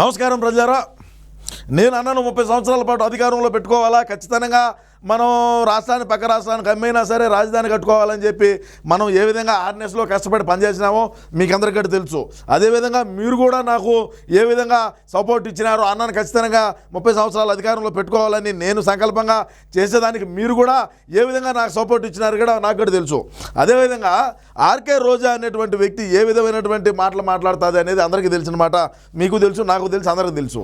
నమస్కారం ప్రజారా నేను అన్నను ముప్పై సంవత్సరాల పాటు అధికారంలో పెట్టుకోవాలా? ఖచ్చితంగా మనం రాష్ట్రాన్ని పక్క రాష్ట్రానికి అమ్మైనా సరే రాజధాని కట్టుకోవాలని చెప్పి మనం ఏ విధంగా ఆర్నెస్లో కష్టపడి పనిచేసినామో మీకు అందరికీ తెలుసు. అదేవిధంగా మీరు కూడా నాకు ఏ విధంగా సపోర్ట్ ఇచ్చినారో అన్నాను ఖచ్చితంగా ముప్పై సంవత్సరాలు అధికారంలో పెట్టుకోవాలని నేను సంకల్పంగా చేసేదానికి మీరు కూడా ఏ విధంగా నాకు సపోర్ట్ ఇచ్చినారు కూడా నాకు కూడా తెలుసు. అదేవిధంగా ఆర్కే రోజా అనేటువంటి వ్యక్తి ఏ విధమైనటువంటి మాటలు మాట్లాడుతుంది అనేది అందరికీ తెలిసిన మాట. మీకు తెలుసు నాకు తెలుసు అందరికీ తెలుసు.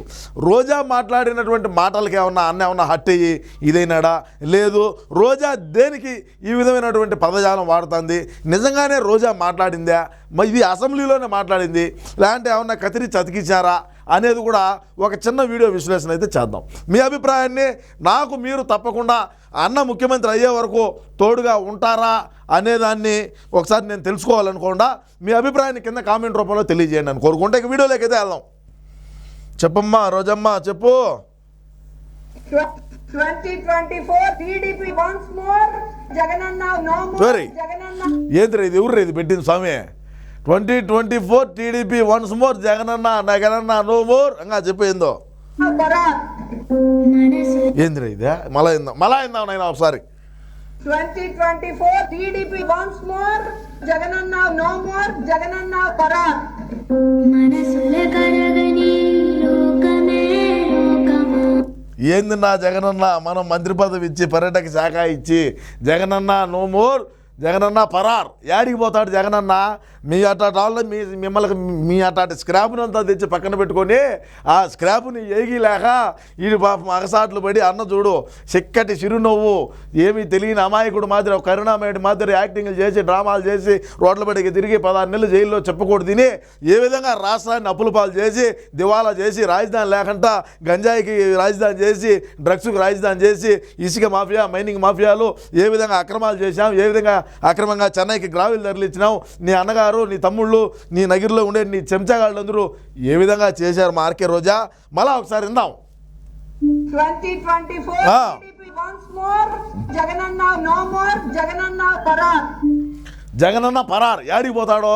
రోజా మాట్లాడినటువంటి మాటలకి ఏమన్నా అన్న ఏమన్నా హట్ అయ్యి ఇదైనాడా? లేదు రోజా దేనికి ఈ విధమైనటువంటి పదజాలం వాడుతుంది? నిజంగానే రోజా మాట్లాడిందా? మరి ఇది అసెంబ్లీలోనే మాట్లాడింది. లేదంటే ఏమన్నా కతిరి చతికించారా అనేది కూడా ఒక చిన్న వీడియో విశ్లేషణ అయితే చేద్దాం. మీ అభిప్రాయాన్ని నాకు మీరు తప్పకుండా అన్న ముఖ్యమంత్రి అయ్యే వరకు తోడుగా ఉంటారా అనేదాన్ని ఒకసారి నేను తెలుసుకోవాలనుకోకుండా మీ అభిప్రాయాన్ని కింద కామెంట్ రూపంలో తెలియజేయండి అని కోరుకుంటే ఇక వీడియోలోకి అయితే వెళ్దాం. చెప్పమ్మా రోజమ్మా చెప్పు. 2024 TDP once more Jagananna no more Sorry. Jagananna ఏంద్ర ఇది? ఎవరు ఇది పెట్టింది స్వామి. Twenty twenty four TDP once more Jagananna జగనన్న నో మోర్. ఇంకా చెప్పేందో ఏంద్ర ఇదే? మళ్ళా ఇందాం మళ్ళా ఇందాం నైనా ఒకసారి? 2024 TDP once more Jagananna no more Jagananna Barat ఏంది నా జగనన్న? మనం మంత్రి పదవి ఇచ్చి పర్యాటక శాఖ ఇచ్చి జగనన్న నో మోర్ జగనన్న పరార్. యాడికి పోతాడు జగనన్న? మీ అట్టాటి వాళ్ళు మీ మిమ్మల్ని మీ అట్టాటి స్క్రాప్ని అంతా తెచ్చి పక్కన పెట్టుకొని ఆ స్క్రాప్ని ఏగిలేక ఈ పాపం అగసాట్లు పడి అన్న చూడు చిక్కటి చిరునవ్వు ఏమీ తెలియని అమాయకుడు మాదిరి ఒక కరుణామయుడి మాదిరి యాక్టింగ్లు చేసి డ్రామాలు చేసి రోడ్ల బడికి తిరిగి పదహారు నెలలు జైల్లో చెప్పకూడదు తిని ఏ విధంగా రాష్ట్రాన్ని అప్పుల పాలు చేసి దివాలా చేసి రాజధాని లేకుండా గంజాయికి రాజధాని చేసి డ్రగ్స్కి రాజధాని చేసి ఇసుక మాఫియా మైనింగ్ మాఫియాలు ఏ విధంగా అక్రమాలు చేశాం ఏ విధంగా అక్రమంగా చెన్నైకి గ్రావిల్ ఇచ్చినాం నీ అన్నగారు నీ తమ్ముళ్ళు నీ నగిరిలో ఉండే నీ చెంచాగాళ్ళందరూ ఏ విధంగా చేశారు మా ఆర్కే రోజా? మళ్ళా ఒకసారి విందాం. 2024. TDP once more జగనన్న పరార్. యాడికి పోతాడో?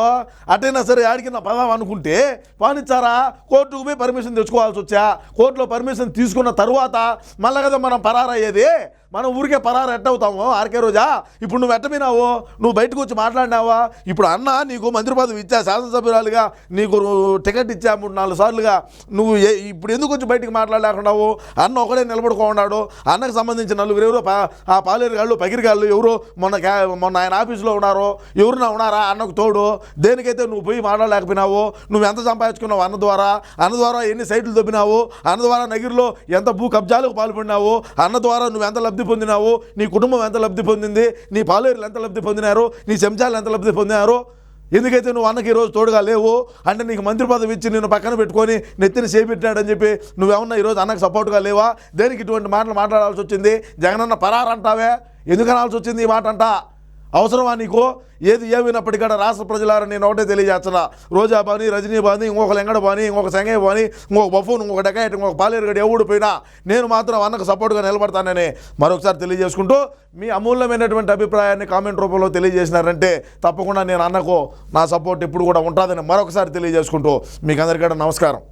అటైనా సరే యాడికి నా పదాం అనుకుంటే పానిచ్చారా కోర్టుకు పోయి పర్మిషన్ తెచ్చుకోవాల్సి వచ్చా? కోర్టులో పర్మిషన్ తీసుకున్న తర్వాత మళ్ళా కదా మనం పరారు అయ్యేది మనం ఊరికే పరారు ఎట్టవుతాము ఆర్కే రోజా? ఇప్పుడు నువ్వు ఎట్టపోయినావు నువ్వు బయటకు వచ్చి మాట్లాడినావా? ఇప్పుడు అన్న నీకు మంత్రి పదవి ఇచ్చా శాసనసభ్యురాలుగా నీకు టికెట్ ఇచ్చా మూడు నాలుగు సార్లుగా. నువ్వు ఏ- ఇప్పుడు ఎందుకు వచ్చి బయటికి మాట్లాడలేకున్నావు? అన్న ఒకడే నిలబడుకున్నాడు అన్నకు సంబంధించిన నలుగురు ఎవరో పా- ఆ పాలేరు గాళ్ళు పగిరిగాళ్ళు ఎవరు మొన్న మొన్న ఆయన ఆఫీసులో ఉన్నారో ఎవరున్నా ఉన్నారా? అన్నకు తోడు. దేనికైతే నువ్వు పోయి మాట్లాడలేకపోయినావు నువ్వు ఎంత సంపాదించుకున్నావు అన్న ద్వారా? అన్న ద్వారా ఎన్ని సైట్లు దొబ్బినావు? అన్న ద్వారా నగిరిలో ఎంత భూ కబ్జాలకు పాల్పడినావు? అన్న ద్వారా నువ్వు ఎంత లబ్ధి లబ్ధి పొందినావు? నీ కుటుంబం ఎంత లబ్ధి పొందింది? నీ పాలేరులు ఎంత లబ్ధి పొందినారు? నీ చెంచాలు ఎంత లబ్ధి పొందినారు? ఎందుకైతే నువ్వు అన్నకి ఈరోజు తోడుగా లేవు? అంటే నీకు మంత్రి పదవి ఇచ్చి నేను పక్కన పెట్టుకొని నెత్తిని చేపెట్టినాడని చెప్పి నువ్వేమన్నా ఈరోజు అన్నకు సపోర్ట్గా లేవా? దేనికి ఇటువంటి మాటలు మాట్లాడాల్సి వచ్చింది? జగనన్న పరారంటావే? ఎందుకు అనాల్సి వచ్చింది ఈ మాట అంట అవసరమా నీకు? ఏది ఏమైనప్పటికీ కూడా రాష్ట్ర ప్రజలారా నేను ఒకటే తెలియజేస్తున్నా. రోజా బాని రజనీ బాని ఇంకొక లెంగడ బాని ఇంకొక సంగయ్య బాని ఇంకొక బఫూన్ ఇంకొక డకాయట్ ఇంకొక పాలేరుగడ ఎవడు పోయినా నేను మాత్రం అన్నకు సపోర్ట్గా నిలబడతానని మరొకసారి తెలియజేసుకుంటూ మీ అమూల్యమైనటువంటి అభిప్రాయాన్ని కామెంట్ రూపంలో తెలియజేసినారంటే తప్పకుండా నేను అన్నకు నా సపోర్ట్ ఎప్పుడు కూడా ఉంటుందని మరొకసారి తెలియజేసుకుంటూ మీకు అందరికీ కూడా నమస్కారం.